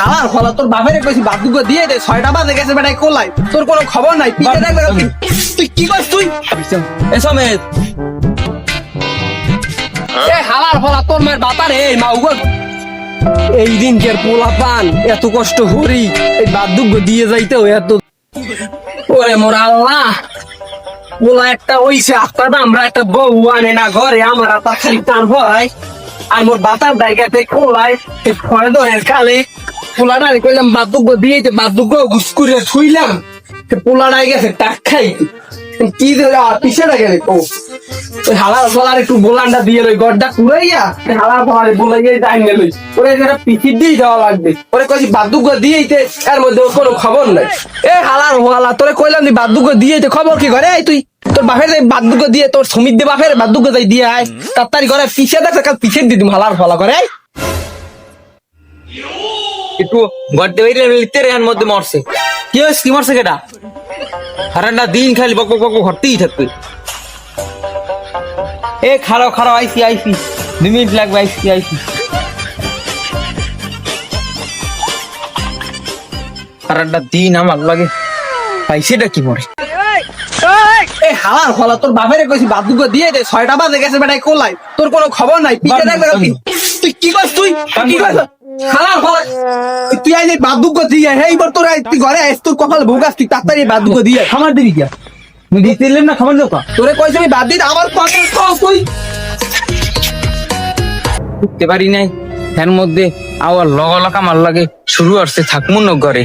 হালার ফলা তোর বাপের কইছি বাদুক দিয়ে দে ছয়টা বাজে গেছে বেটাই কোলাই তোর কোনো খবর নাই? পিছে দেখলে তুই- কি করছ তুই? এ সমেত। এ হালার তোর মায়ের বাতারে এই মা এই দিন পোলা পান এত কষ্ট হরি এই দিয়ে যাইতেও এত। ওরে মোর আল্লাহ পোলা একটা ওইছে আপনার আমরা একটা বউ আনে না ঘরে আমার আতা খালি টান হয়। আর মোর বাতার জায়গাতে কোলাই ফলে ধরের কালে পোলাটা কইলাম, বাদুক দিয়ে বাদুক ঘুস করে শুইলাম পোলাটাই গেছে, টাক খাই। কি ধরে পিছনে গেলে কো। ওই হালার ফলার একটু বোলানটা দিয়ে লই, গড্ডা কুড়াইয়া হালার ফলারে বোলাইয়া যাই লই। ওরে যেটা পিছিয়ে দিয়ে দেওয়া লাগবে। ওরে কইছি, বাদুক দিয়েইতে এর মধ্যে কোনো খবর নাই। এ হালার ফলা তোরে কইলাম দি বাদুক দিয়েইতে খবর কি এই তুই? তোর বাপের যাই বাদুক দিয়ে তোর সমিত দে বাপের বাদুক যাই দিয়ে আয় তাড়াতাড়ি করে পিছে দেখে কাল পিছে দিয়ে দিম হালার ফলা করে। একটু গড্ডে বাইরে লিখতে রেহান মধ্যে মরছে। কি হয়েছে কি মরছে কেটা হারান্ডা দিন খালি বক বক বক ঘরতেই থাকবে। এ খারাও খারাও আইসি আইসি। দু মিনিট লাগবে আইসি আইসি। সারাটা দিন আমার লাগে। পাইছেটা কি মরে? হালার ফলা তোর বাপের কইছি বাদুক দিয়ে দে ছয়টা বাজে গেছে বেটাই কোলাই তোর কোনো খবর নাই? পিছে দেখলে তুই- তুই কি তুই? কি হালার ফলা। তুই আইলে বাদুক দিয়ে এইবার তোর তুই ঘরে আইস তোর কপাল ভোগাস তুই তাড়াতাড়ি বাদুক দিয়ে খামার দিবি কি তুমি দিতে না খামার দেবো তোরে কইছি আমি বাদ দিই আবার তুই। উঠতে পারি নাই। এর মধ্যে আবার লগ লগ আমার লাগে। শুরু আসছে থাকমু ন ঘরে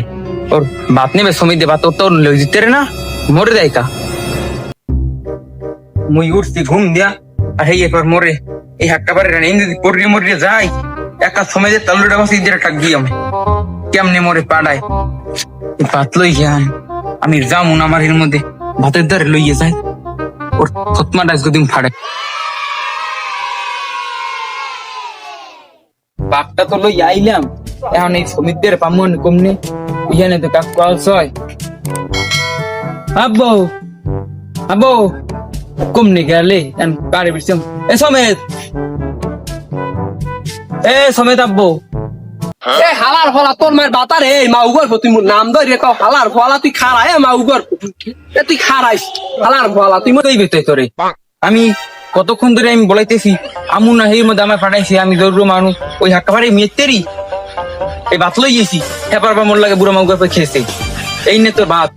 ওর বাত নেবে সমিত দে বাত ওর তো লই দিতে রে না। মরে দেয় কা। মুই উঠছি, ঘুম দিয়া। আর হেই এবার মরে, এই হাটটা পারে না ইন্দি পড়িয়ে মরিয়ে যাই। একা সময় দিয়ে তালুটা বাসি দিয়ে টাক দিয়ে আমি। কেমনে মরে পাড়ায়? এই ভাত লই যান আমি। যামুন আমার এর মধ্যে। ভাতের দ্বারে লইয়ে যাই। ওর থতমাটা আজকে ফাড়ে। বাপটা তো লই আইলাম। এখন এই সমিতদের পামন কমনে। ইহানে তো কাকু আলসয় আব্বু আব্বু। কমনে গেলে এন কারে এ সমেত এ সমেত আব্বু এ হালার ফলা তোর মায়ের বাতারে এই মা উগর তুই মোর নাম ধরে রেখো হালার ফলা তুই খারাই মা উগর এ তুই খারাইস হালার ফলা তুই তুই বেতই তোরে আমি কতক্ষণ ধরে আমি বলাইতেছি আমু না হের মধ্যে আমার পাঠাইছি আমি দৌড় মানুষ ওই হাক্কা পাড়ে মেতেরি এই ভাত লই গেছি হেপার মোর লাগে বুড়া মাউগার পর খেয়েছে এই নে তোর ভাত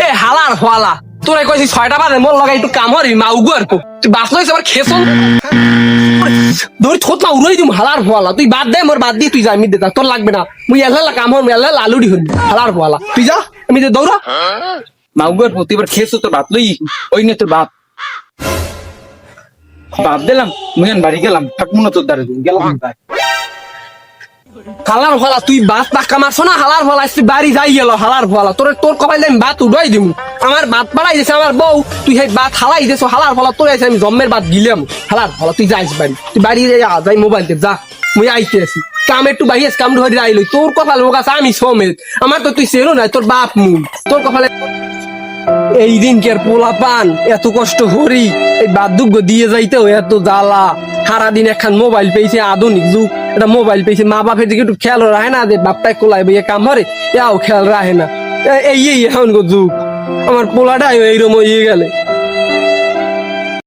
এ হালার ফলা তোরে কইছি ছয়টা বাজে মোর লগাই একটু কাম হরি মা উগর তুই বাস লইছ আবার খেছন ধরি থোত না উড়াই দিম হালার ফলা তুই বাদ দে মোর বাদ দিয়ে তুই যা আমি দে তোর লাগবে না। মুই এলা কাম হর মুই এলা আলুডি হরি হালার ফলা তুই যা। আমি দে দৌড়া। মাউগার প্রতি এবার খেয়েছো তোর ভাত লই ওই নে তোর ভাত ভাত দিলাম মুই বাড়ি গেলাম থাকব না তোর দ্বারে গেলাম। তাই। হালার ফলা তুই বাস টাকা মারছো না, হালার ফলা তুই বাড়ি যাই গেল, হালার ফলা তোর তোর কপাই আমি বাত উড়াই দিম আমার বাত পাড়াই দিছে, আমার বউ, তুই সেই বাত হালাই দিছো, হালার ফলা তোর আছে আমি জম্মের বাত গিলাম হালার ফলা তুই যাইস বাড়ি। তুই বাড়ি যা যাই মোবাইল দে যা। মুই আইতে আছি। কাম একটু বাহি আছে, কাম ধরে আইলো। তোর কপাল আছে, আমি সমেত আমার তো তুই সেরো নাই তোর বাপ মুল তোর কপালে এই দিন কের পোলা পান এত কষ্ট হরি এই বাদ্যুগ্য দিয়ে যাইতেও, এত জ্বালা। সারাদিন একখান মোবাইল পেয়েছে, আধুনিক যুগ। এটা মোবাইল পেয়েছে, মা বাপের দিকে একটু খেয়াল রাখে না যে বাপটাই কোলাই বইয়ে কাম হরে এও খেয়াল রাখে না। এই এখন যুগ। আমার পোলাটাই এইরকম হয়ে গেলে।